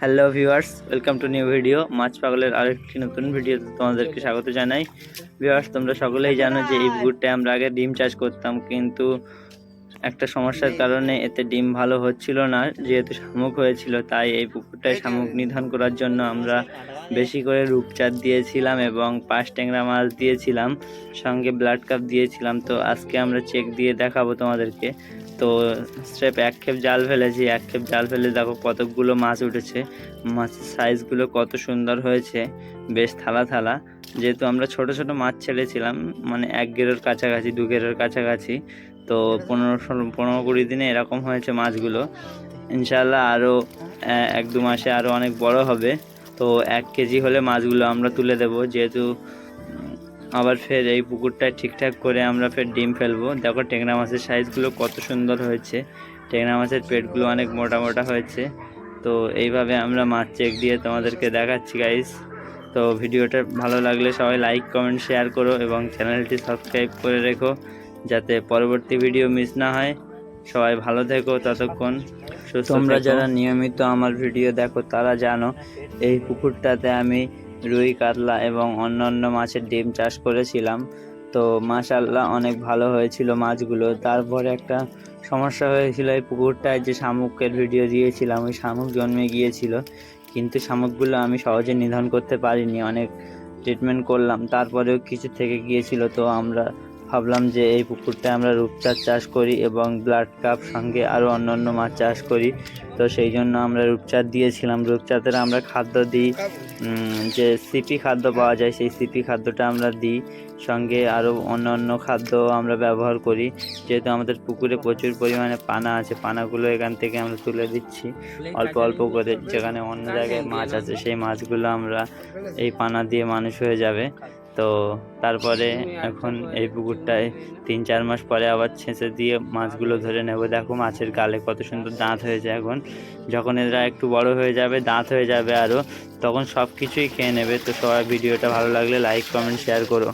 Hello viewers welcome to new video মাছ পাগলের আরেকটি নতুন ভিডিওতে তোমাদেরকে স্বাগত জানাই। ভিউয়ার্স তোমরা সকলেই জানো যে এই পুকুরটায় আমরা আগে ডিম চাষ করতাম কিন্তু একটা সমস্যার কারণে এতে ডিম ভালো হচ্ছিল না যেহেতু শামুক হয়েছিল তাই এই পুকুরটায় শামুক নিধন করার জন্য আমরা বেশি করে রূপচাঁদ দিয়েছিলাম এবং পাঁচ ট্যাংরা মাছ দিয়েছিলাম সঙ্গে ব্লাড কাপ দিয়েছিলাম। তো আজকে আমরা চেক দিয়ে দেখাবো তোমাদেরকে। তো স্রেফ এক খেপ জাল ফেলেছি, এক খেপ জাল ফেলে দেখো কতকগুলো মাছ উঠেছে। মাছের সাইজগুলো কত সুন্দর হয়েছে, বেশ থালা থালা। যেহেতু আমরা ছোট ছোট মাছ ছেড়েছিলাম মানে এক গেরোর কাছাকাছি, দু গেরোর কাছাকাছি, তো পনেরো পনেরো কুড়ি দিনে এরকম হয়েছে মাছগুলো। ইনশাল্লাহ আরও এক দু মাসে আরও অনেক বড় হবে। তো এক কেজি হলে মাছগুলো আমরা তুলে দেব, যেহেতু আবার ফের এই পুকুরটা ঠিকঠাক করে আমরা ফের ডিম ফেলব। দেখো টেংরা মাছের সাইজগুলো কত সুন্দর হয়েছে। টেংরা মাছের পেটগুলো অনেক মোটা মোটা হয়েছে। তো এইভাবে আমরা মাছ চেক দিয়ে তোমাদেরকে দেখাচ্ছি গাইস তো ভিডিওটা ভালো লাগলে সবাই লাইক কমেন্ট শেয়ার করো এবং চ্যানেলটি সাবস্ক্রাইব করে রেখো, যাতে পরবর্তী ভিডিও মিস না হয়। সবাই ভালো থেকো ততক্ষণ তোমরা যারা নিয়মিত আমার ভিডিও দেখো তারা জানো এই পুকুরটাতে আমি রুই কাতলা এবং অন্যান্য মাছের ডিম চাষ করেছিলাম। তো মাশাল্লাহ অনেক ভালো হয়েছিল মাছগুলো। তারপরে একটা সমস্যা হয়েছিল এই পুকুরটায় যে শামুকের ভিডিও দিয়েছিলাম ওই শামুক জন্মে গিয়েছিল। কিন্তু শামুকগুলো আমি সহজে নিধন করতে পারিনি অনেক ট্রিটমেন্ট করলাম। তারপরেও কিছু থেকে গিয়েছিল তো আমরা ভাবলাম যে এই পুকুরটায় আমরা রূপচাঁদ চাষ করি এবং ব্লাড কাপ সঙ্গে আরও অন্যান্য মাছ চাষ করি। তো সেই জন্য আমরা রূপচাঁদ দিয়েছিলাম। রূপচাঁদের আমরা খাদ্য দিই। যে সিপি খাদ্য পাওয়া যায়, সেই সিপি খাদ্যটা আমরা দিই। সঙ্গে আরও অন্য অন্য খাদ্য আমরা ব্যবহার করি। যেহেতু আমাদের পুকুরে প্রচুর পরিমাণে পানা আছে, পানাগুলো এখান থেকে আমরা তুলে দিচ্ছি। অল্প অল্প করে যেখানে অন্য জায়গায় মাছ আছে, সেই মাছগুলো আমরা এই পানা দিয়ে মানুষ হয়ে যাবে। তো তারপরে এখন এই পুকুরটায় তিন চার মাস পরে আবার ছেঁচে দিয়ে মাছগুলো ধরে নেব। দেখো মাছের গালে কত সুন্দর দাঁত হয়েছে এখন। যখন এরা একটু বড় হয়ে যাবে দাঁত হয়ে যাবে আরও তখন সব কিছুই খেয়ে নেবে। তো সবাই ভিডিওটা ভালো লাগলে লাইক কমেন্ট শেয়ার করো।